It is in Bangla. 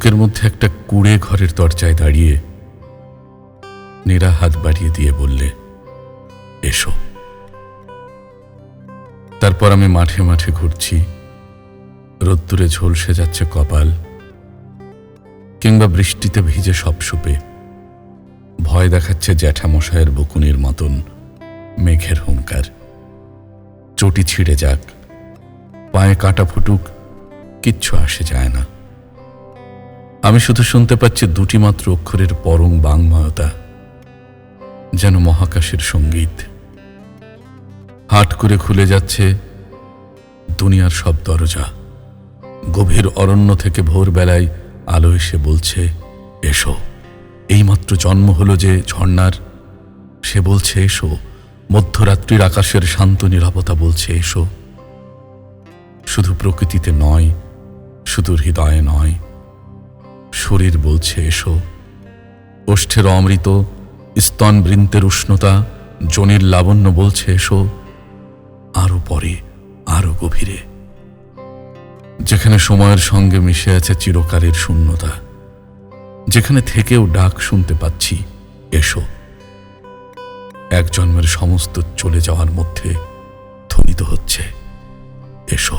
শোকের মধ্যে একটা কুড়ে ঘরের দরজায় দাঁড়িয়ে নীরা হাত বাড়িয়ে দিয়ে বললে, এসো। তারপর আমি মাঠে মাঠে ঘুরছি। রোদ্দুরে ঝলসে যাচ্ছে কপাল, কিংবা বৃষ্টিতে ভিজে সব সুপে। ভয় দেখাচ্ছে জ্যাঠামশায়ের বকুনির মতন মেঘের হুঙ্কার। চটি ছিঁড়ে যাক, পায়ে কাটা ফুটুক, কিচ্ছু আসে যায় না। আমি শুধু শুনতে পাচ্ছি দুটি মাত্র অক্ষরের পরং বাংময়তা, যেন মহাকাশের সংগীত। হাট করে খুলে যাচ্ছে দুনিয়ার সব দরজা। গভীর অরণ্য থেকে ভোরবেলায় আলো এসে বলছে, এসো। এইমাত্র জন্ম হলো যে ঝর্ণার। সে বলছে, এসো। মধ্যরাত্রির আকাশের শান্ত নিরাপত্তা বলছে, এসো। শুধু প্রকৃতিতে নয়, শুধু হৃদয়ে নয় শরীর বলছে, এসো। ওষ্ঠের অমৃত, স্তন বৃন্তের উষ্ণতা, জনির লাবণ্য বলছে, এসো। আরও পরে, আরও গভীরে। যেখানে সময়ের সঙ্গে মিশে আছে চিরকালের শূন্যতা, যেখানে থেকেও ডাক শুনতে পাচ্ছি, এসো। এক জন্মের সমস্ত চলে যাওয়ার মধ্যে ধ্বনিত হচ্ছে, এসো।